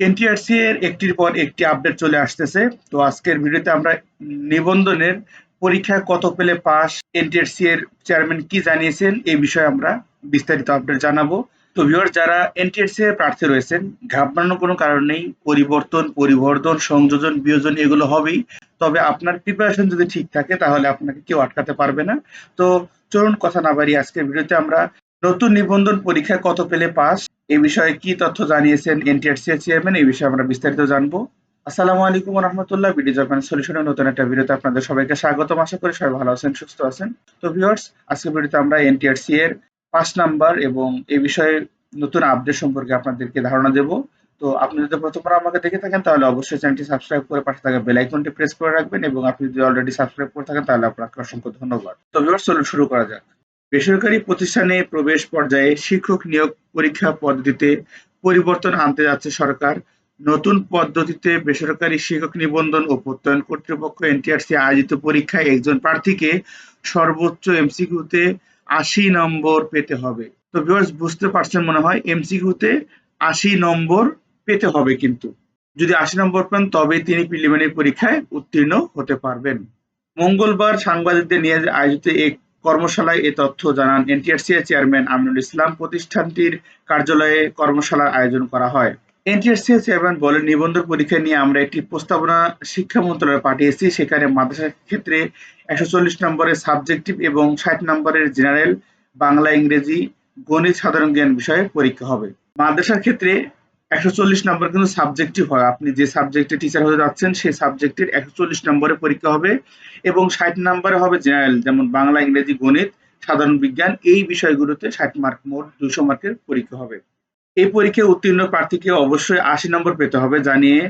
NTRC এর একটির পর একটি আপডেট চলে আসতেছে। তো আজকের ভিডিওতে আমরা নিবন্ধনের পরীক্ষায় কত পেলে পাস এনটিআরসি এর চেয়ারম্যান কি জানিয়েছেন, এই বিষয়ে আমরা বিস্তারিত আপডেট জানাব। তো ভিউয়ার যারা এনটিআরসি এর প্রার্থী রয়েছেন, ঘাবড়ানোর কোনো কারণ নেই। পরিবর্তন পরিবর্তন সংযোজন, বিয়োজন, এগুলো হবেই। তবে আপনার প্রিপারেশন যদি ঠিক থাকে, তাহলে আপনাকে কেউ আটকাতে পারবে না। তো চলুন কথা না বাড়িয়ে আজকের ভিডিওতে আমরা নতুন নিবন্ধন পরীক্ষায় কত পেলে পাস এই বিষয়ে কি তথ্য জানিয়েছেন এনটিআরসি এর চেয়ারম্যান এই বিষয়ে আমরা বিস্তারিত জানব। আসসালামু আলাইকুম রহমতুল্লাহ ভিডিও জাপান সলিউশনের নতুন একটা ভিডিওতে আপনাদের সবাইকে স্বাগতম। আশা করি সবাই ভালো আছেন, সুস্থ আছেন। তো ভিউয়ার্স আজকের ভিডিওতে আমরা এনটিআরসি এর পাঁচ নাম্বার এবং এই বিষয়ে নতুন আপডেট সম্পর্কে আপনাদেরকে ধারণা দেব। তো আপনি যদি প্রথমবার আমাকে দেখে থাকেন, তাহলে অবশ্যই চ্যানেলটি সাবস্ক্রাইব করে পাশে থাকা বেল আইকনটি প্রেস করে রাখবেন এবং আপনি যদি অলরেডি সাবস্ক্রাইব করে থাকেন, তাহলে আপনাকে অসংখ্য ধন্যবাদ। তো ভিউয়ার্স চলুন শুরু করা যাক। বেসরকারি প্রতিষ্ঠানে প্রবেশ পর্যায়ে শিক্ষক নিয়োগ পরীক্ষা পদ্ধতিতে পরিবর্তন আনতে যাচ্ছে সরকার। নতুন পদ্ধতিতে বেসরকারি শিক্ষক নিবন্ধন ও প্রত্যয়ন কর্তৃপক্ষ এনটিআরসি আয়োজিত পরীক্ষায় একজন প্রার্থীকে সর্বোচ্চ এমসিকিউতে আশি নম্বর পেতে হবে। তো ভিউয়ার্স বুঝতে পারছেন মনে হয়, এমসিকিউতে আশি নম্বর পেতে হবে কিন্তু। যদি আশি নম্বর পান তবে তিনি প্রিলিমিনারি পরীক্ষায় উত্তীর্ণ হতে পারবেন। মঙ্গলবার সাংবাদিকদের নিয়ে আয়োজিত এক কর্মশালায় এ তথ্য জানান এনটিআরসি এর চেয়ারম্যান আমিনুল ইসলাম। প্রতিষ্ঠানটির কার্যালয়ে কর্মশালার আয়োজন করা হয়। এনটিআরসি এর চেয়ারম্যান বলেন নিবন্ধন পরীক্ষা নিয়ে আমরা একটি প্রস্তাবনা শিক্ষা মন্ত্রণালয়ে পাঠিয়েছি। সেখানে মাদ্রাসার ক্ষেত্রে একশো চল্লিশ নম্বরের সাবজেক্টিভ এবং ষাট নম্বরের জেনারেল, বাংলা, ইংরেজি, গণিত, সাধারণ জ্ঞান বিষয়ে পরীক্ষা হবে। মাদ্রাসার ক্ষেত্রে একশো চল্লিশ নম্বর কিন্তু সাবজেক্টিভ হয়। আপনি যে সাবজেক্টে টিচার হতে যাচ্ছেন, সেই সাবজেক্টের একশো চল্লিশ নম্বরে পরীক্ষা হবে এবং ষাট নম্বরে হবে জেনারেল, যেমন বাংলা, ইংরেজি, গণিত, সাধারণ বিজ্ঞান, এই বিষয়গুলোতে ষাট মার্ক মোট দুশো মার্কের পরীক্ষা হবে। এই পরীক্ষায় উত্তীর্ণ প্রার্থীকে অবশ্যই আশি নম্বর পেতে হবে, জানিয়ে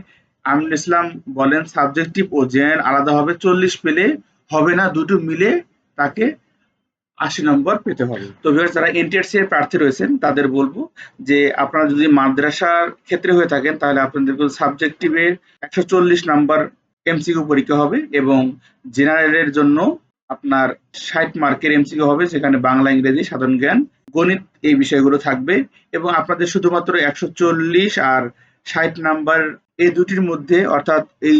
আমিনুল ইসলাম বলেন সাবজেক্টিভ ও জেনারেল আলাদা হবে চল্লিশ পেলে হবে না, দুটো মিলে তাকে আশি নম্বর পেতে হবে। তো ভিউয়ার্স যারা এনটিআরসি এর প্রার্থী রয়েছেন তাদের বলব যে আপনারা যদি মাদ্রাসার ক্ষেত্রে হয়ে থাকেন তাহলে আপনাদের সাবজেক্টিভের একশো চল্লিশ নাম্বার এমসিকিউ পরীক্ষা হবে এবং জেনারেলের জন্য আপনার ষাট মার্কের এমসিকিউ হবে সেখানে বাংলা ইংরেজি সাধারণ জ্ঞান গণিত এই বিষয়গুলো থাকবে এবং আপনাদের শুধুমাত্র একশো চল্লিশ আর ষাট নাম্বার এই দুটির মধ্যে অর্থাৎ এই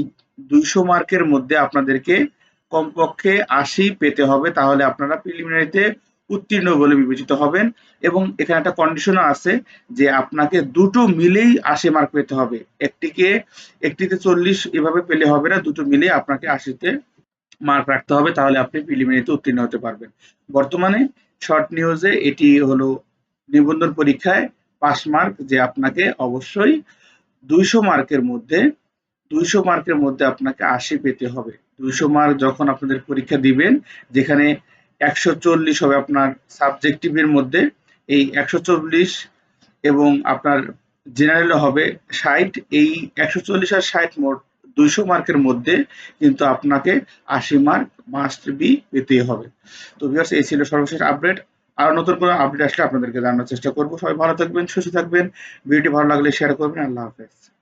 দুইশো মার্কের মধ্যে আপনাদেরকে কমপক্ষে আশি পেতে হবে, তাহলে আপনারা প্রিলিমিনারিতে উত্তীর্ণ বলে বিবেচিত হবেন। এবং এখানে একটা কন্ডিশনও আছে যে আপনাকে দুটো মিলেই আশি মার্ক পেতে হবে। একটিকে, একটিতে চল্লিশ এভাবে পেলে হবে না, দুটো মিলে আপনাকে আশিতে মার্ক রাখতে হবে, তাহলে আপনি প্রিলিমিনারিতে উত্তীর্ণ হতে পারবেন। বর্তমানে শর্ট নিউজে এটি হলো নিবন্ধন পরীক্ষায় পাস মার্ক যে আপনাকে অবশ্যই দুইশো মার্কের মধ্যে, দুইশো মার্কের মধ্যে আপনাকে আশি পেতে হবে। দুইশো মার্ক যখন আপনাদের পরীক্ষা দিবেন, যেখানে একশো চল্লিশ হবে আপনার সাবজেক্টিভের মধ্যে, এই একশো চল্লিশ এবং আপনার জেনারেল হবে ষাট, এই একশো চল্লিশ আর ষাট মোট দুইশো মার্কের মধ্যে কিন্তু আপনাকে আশি মার্ক মাস্ট বি পেতেই হবে। তো ভিউয়ার্স এই ছিল সর্বশেষ আপডেট আর নতুন কোনো আপডেট আসলে আপনাদেরকে জানানোর চেষ্টা করব। সবাই ভালো থাকবেন, সুস্থ থাকবেন। ভিডিওটি ভালো লাগলে শেয়ার করবেন। আল্লাহ হাফেজ।